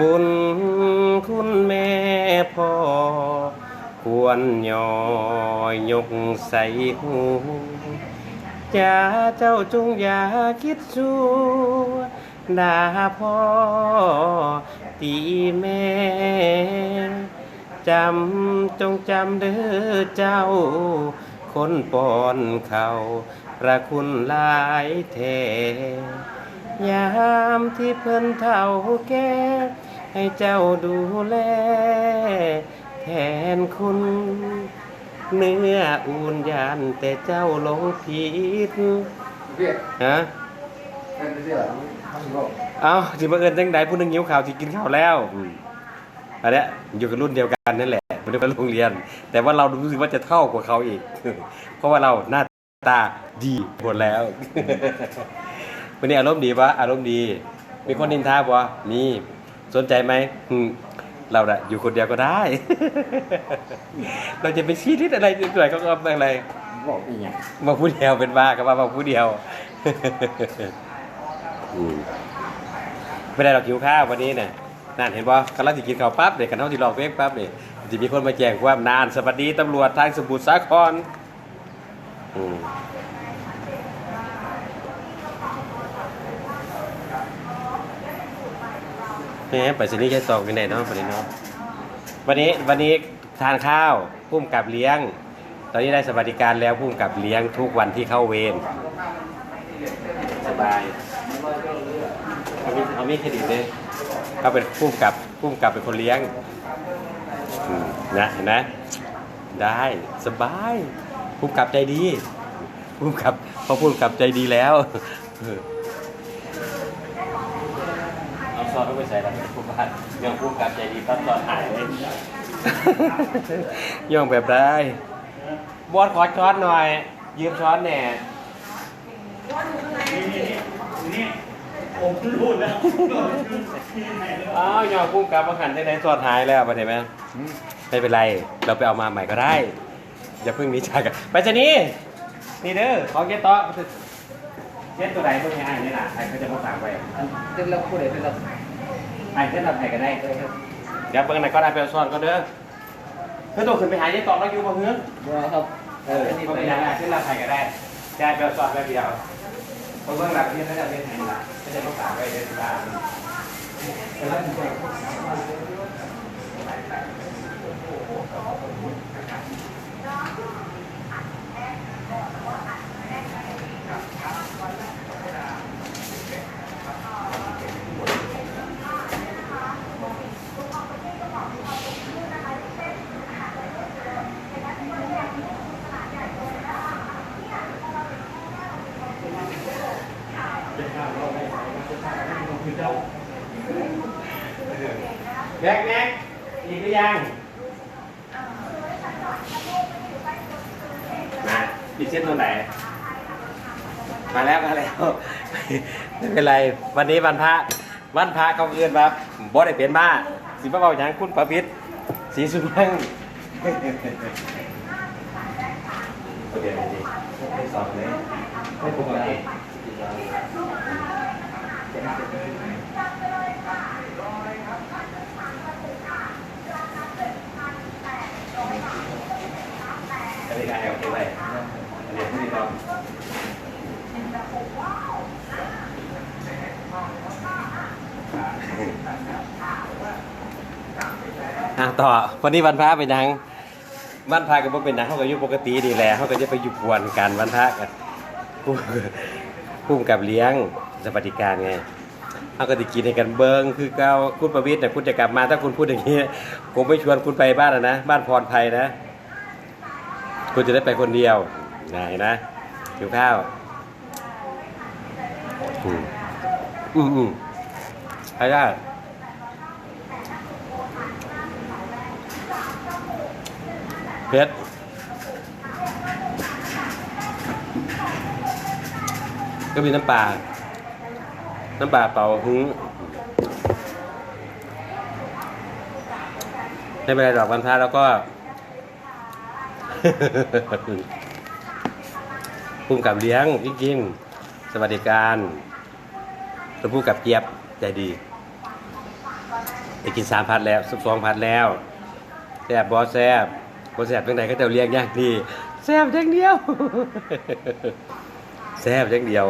บุญคุณแม่พ่อ ควรย่อยยกใส่หูอย่าเจ้าจงอย่าคิดชั่วด่าพ่อตีแม่ จำจงจำเด้อเจ้า คนปอนเขาประคุณหลายแท ยามที่เพิ่นเฒ่าแก่ให้เจ้าดูแล แทนคุณ เนื้ออุ่นยานแต่เจ้าหลงผิดเรียกฮะกันเรียกทั้งโลกเอาสิมาเอินจังใดผู้หนึงหิวข่าวที่กินข้าวแล้วอืมอันเนี้ยอยู่กันรุ่นเดียวกันนั่นแหละไม่ได้ไปโรงเรียน แต่ว่าเรารู้สึกว่าจะเท่ากว่าเขาอีก เพราะว่าเราหน้าตาดีหมดแล้ว วันนี้อารมณ์ดีปะอารมณ์ดี มีคนนินทาปะมีสนใจไหมอืมเราอะอยู่คนเดียวก็ได้ เราจะไปชี้ทิศอะไรด้วยเขาก็อะไรบอกอีกอย่างมาผู้เดียวเป็นบ้าก็ว่ามาผู้เดียวอืมไม่ได้เรากิวข้าววันนี้เนี่ยนั่นเห็นป่ะกำลังจะกินข้าวปั๊บเด็กกันเท่าที่ลองเพลงปั๊บเนี่ยจะมีคนมาแจ้งความนานสวัสดีตำรวจทางสมุทรสาคร อืมแหมไปสินี่แค่ตอกกันไหนเนาะวันนี้เนาะวันนี้วันนี้ทานข้าวพุ่มกับเลี้ยง ตอนนี้ได้สวัสดิการแล้วพุ่มกับเลี้ยงทุกวันที่เข้าเวรสบายเอามีเอามีเครดิตเลยเขาเป็นพุ่มกับพุ่มกับเป็นคนเลี้ยงนะเห็นไหมได้สบายพุ่มกับใจดีพุ่มกับเขาพุ่มกับใจดีแล้วเอาซอสเข้าไป ใส่แล้วพุ่มกับยังพุ่มกับใจดีตัดตอนหายเลยย่องแบบได้บอสขอช้อนหน่อย ยืมช้อนแหน่ผมรูดแล้วอ้าวย่องพุ่งกลับมาขันได้ไหนสอดหายแล้วไปเห็นไหมไม่เป็นไร เราไปเอามาใหม่ก็ได้ อย่าเพิ่งหนี้จากกันไปชะนี่นี่เด้อของเก็ตโต๊ะเก็ตตัวไหนตัวนี้ไอ้นี่ล่ะไอ้เขาจะมาฝากไว้เป็นเราผู้ใดเป็นเรา ไอ้เก็ตเราไผ่ก็ได้เดี๋ยวเพิ่งไหนก็ได้ไปเอาช้อนก็เด้อเพื่อตัวขึ้นไปหาเก็ตโต๊ะแล้วอยู่บ่เฮือนบัวครับเออเขาไปยังไงที่เราไผ่ก็ได้แจ้งไปเอาช้อนแป๊บเดียวเพราะเบื้องหลังที่เขาจะเป็นไหนล่ะเขาจะมาฝากไว้ในบ้านแม็กแม็กอีกหรือยัง มีเส้นตัวไหน มาแล้วมาแล้ว ไม่เป็นไร วันนี้วันพระวันพระเขาเอื้อนว่าบ่ได้เป็นบ้าสิบ่เบาอย่างคุณประพิษสีสุนังเดี๋ยวดีให้สอบเลยให้ปกติอันนี้ได้โอเคไว้อันนี้ที่เรา อะต่อวันนี้วันพระเป็นยังวันพระก็บ่เป็นหยังเขาก็อยู่ปกติดีแหละเขาก็จะไปอยู่กวนกันวันพระกันผู้ผู้กับเลี้ยงสวัสดิการไงเขาก็จะกินให้กันเบิงคือเก้าคุณประวิทย์แต่ยคุณจะกลับมาถ้าคุณพูดอย่างนี้ผมไม่ชวนคุณไปบ้านนะบ้านพรไพนะ คุณจะได้ไปคนเดียวนะเห็นนะหิวข้าวอืมอืมอืมใช่ได้ เพชรก็มีน้ำปลา น้ำปลาเป่าหื้อไม่เป็นไรหรอกวันพระแล้วก็พุ่มกับเลี้ยงจริงๆสวัสดิการแล้วผู้กับเจี๊ยบใจดีไปกินสามพัดแล้วสองพัดแล้วแซ่บบอแซ่บ บอแซ่บจังไหนก็จะเรียกอย่างดีแซ่บจังเดียวแซ่บจังเดียว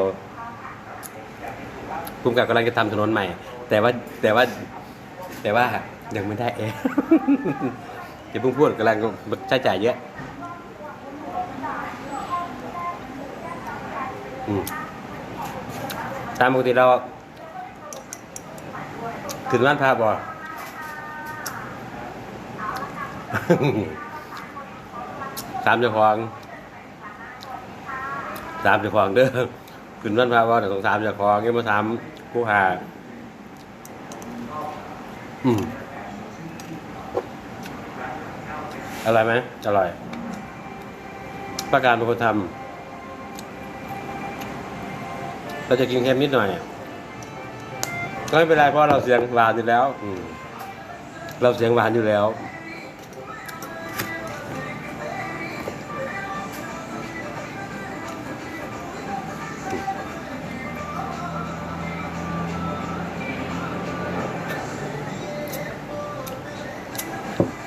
ภูมิกับกำลังจะทำถนนใหม่ แต่ว่าแต่ว่าแต่ว่ายังไม่ได้เองอย่าเพิ่งพูดกำลังใช้จ่ายเยอะตามปกติเราถึงบ้านพาบ่ สามเจ้าของสามเจ้าของเด้อขึ้นบ้านพาบ่แต่ต้องสามเจ้าของยังมาถามผู้หาอืมอร่อยไหมอร่อยประการเป็นคนทำเราจะกินเค็มนิดหน่อยก็ไม่เป็นไรเพราะเราเสียงหวานอยู่แล้ว อืมเราเสียงหวานอยู่แล้ว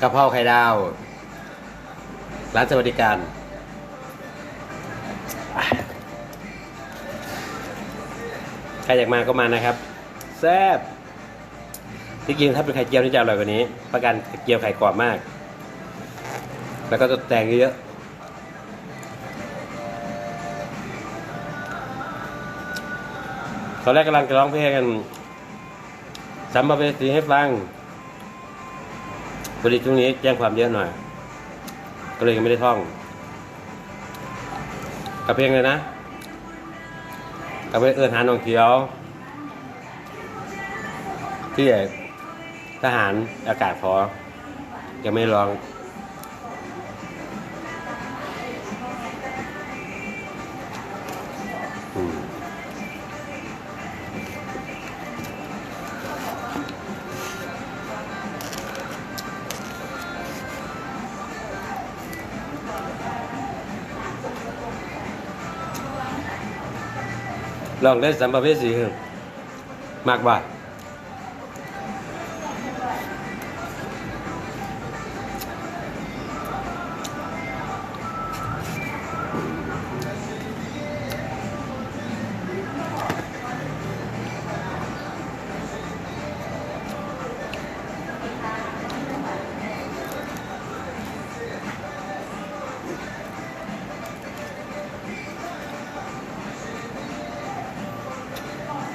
กะเพราไข่ดาวร้านสวัสดิการ ใครอยากมาก็มานะครับ แซ่บที่จริงถ้าเป็นไข่เจียวนี่จะอร่อยกว่านี้ ประกันไข่เจียวไข่กรอบมาก แล้วก็ตกแต่งเยอะตอนแรกกำลังจะร้องเพลงกันสัมภเวสีให้ฟัง พอดีช่วงนี้แจ้งความเยอะหน่อย ก็เลยยังไม่ได้ท่องกับเพลงเลยนะกับเพลงเอิญหาหนองเขียว ที่ทหารอากาศพอยังไม่ร้อง ลองเล่นสัมภเวสีคือมากบ่า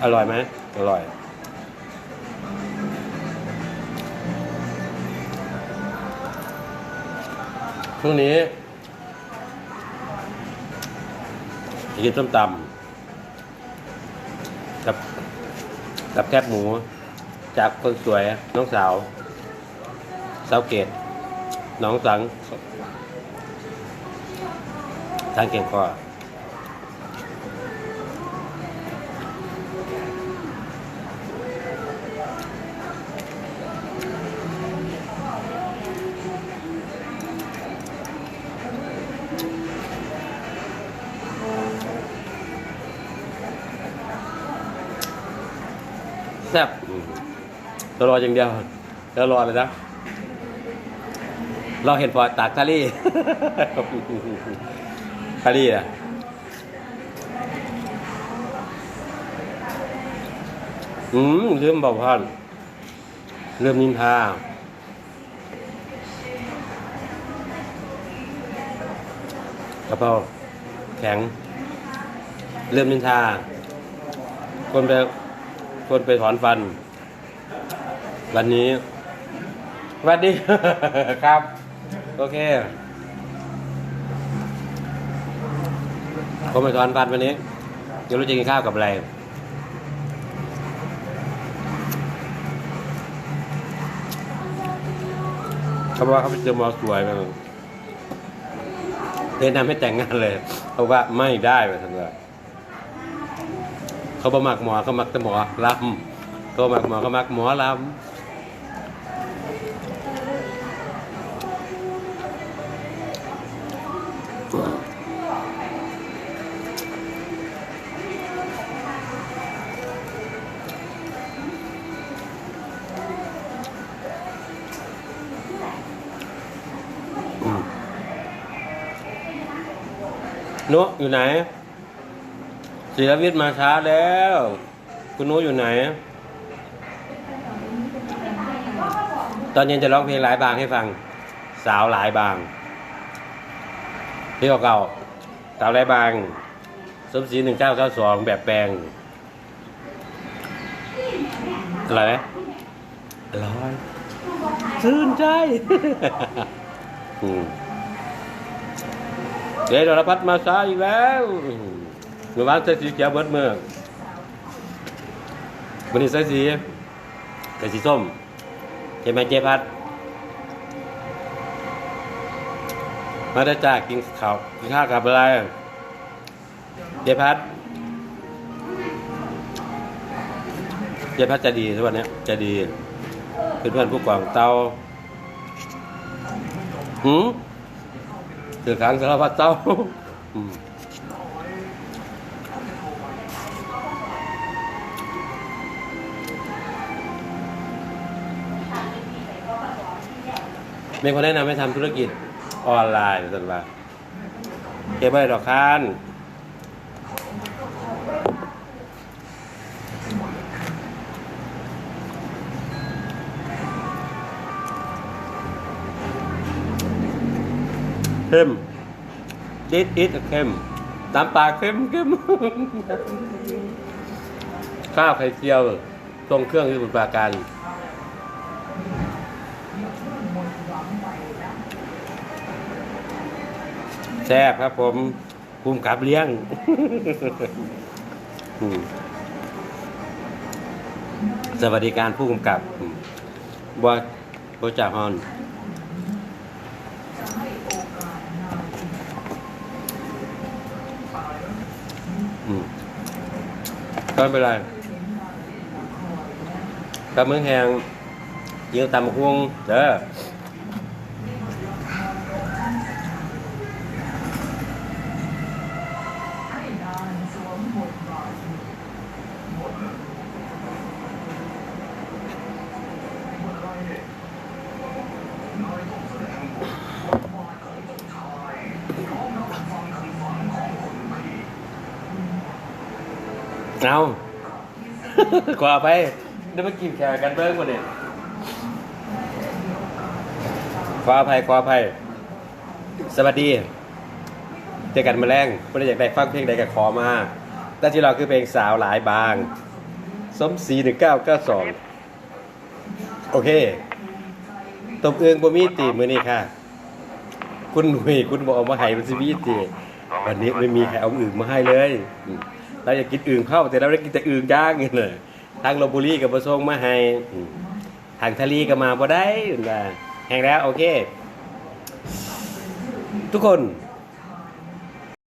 อร่อยไหมอร่อยพรุ่งนี้กินส้มตำกับกับแคบหมู จากคนสวยน้องสาว สาวเกตน้องสังทางเก่งคอแเรารออย่างเดียวเรารอเลยนะ เราเห็นพอตากทารี่ทารี่อะอืมลืมบอกพ่อนลืมนินทากระเพราแข็ง เริ่มนินทา คนไป คนไปถอนฟัน วันนี้สวัสดีครับ โอเคคนไปถอนฟันวันนี้ยังรู้จะกินข้าวกับอะไรเขาบอกว่าเขาไปเจอหมอสวยมาแนะนำให้แต่งงานเลยเขาว่าไม่ได้ไปทันทีเขาบมักหมอเขามักแต่หมอลำเขามักหมอเขามักหมอล นุอยู่ไหนศิลวิทย์มาช้าแล้ว คุณนุอยู่ไหน ตอนเย็นจะร้องเพลงหลายบางให้ฟัง สาวหลายบางเพลงเก่าๆสาวหลายบางสมศรีหนึ่งเก้าเก้าสองแบบแปลงอร่อยไหมอร่อยชื่นใจ อืม เดี๋ยวเรพัดมาช้าอีกแล้วเมื่อวานใส่สีเขียวเบิดเมื่อวันนี้ใส่สีใส่สีส้มใช่ไหมเจพัดมาได้จ้ากินข้าวกินข้าวกับอะไรเจพัดเจพัดจะดีทุกวันนี้จะดีเป็นเพื่อนผู้กองเตาหืม เถือขังสารพัดเตาอืมมีคนแนะนำให้ทำธุรกิจออนไลน์สันว่าเก็บไว้ดอกคาน เข้มอิดอิดเข้มน้ำปลาเข้มเข้มข้าวไข่เจียวตรงเครื่องที่บุตรปราการแซ่บครับผมภูมิกับเลี้ยงสวัสดิการผู้กำกับอืมบอโบจ่าฮอน อืมก็ไม่เป็นไรกระเมืองแหงยิงตามห่วงเด้อ เอาขอไปเดี๋ยวมากินแข่กันเบิ้งมาเด็ดขออภัยขออภัยสวัสดี เจอกันมาแรงไม่ได้อยากได้ฟังเพลงใดก็ขอมาแต่ที่เราคือเพลงสาวหลายบาง สมศรีหนึ่งเก้าเก้าสองโอเคตบเอืองบ่มีตีมือนี้ค่ะ คุณหนุ่ยคุณบอกเอามาให้มันสิมีตีวันนี้ไม่มีใครเอาอึ่งมาให้เลย เราอยากกินอื่นเข้าแต่เราได้กินแต่อื่นย่างนี่เลยทางลบบุรีกับประสงมาให้ทางทะเลก็มาบ่ได้แห่งแล้วโอเค ทุกคน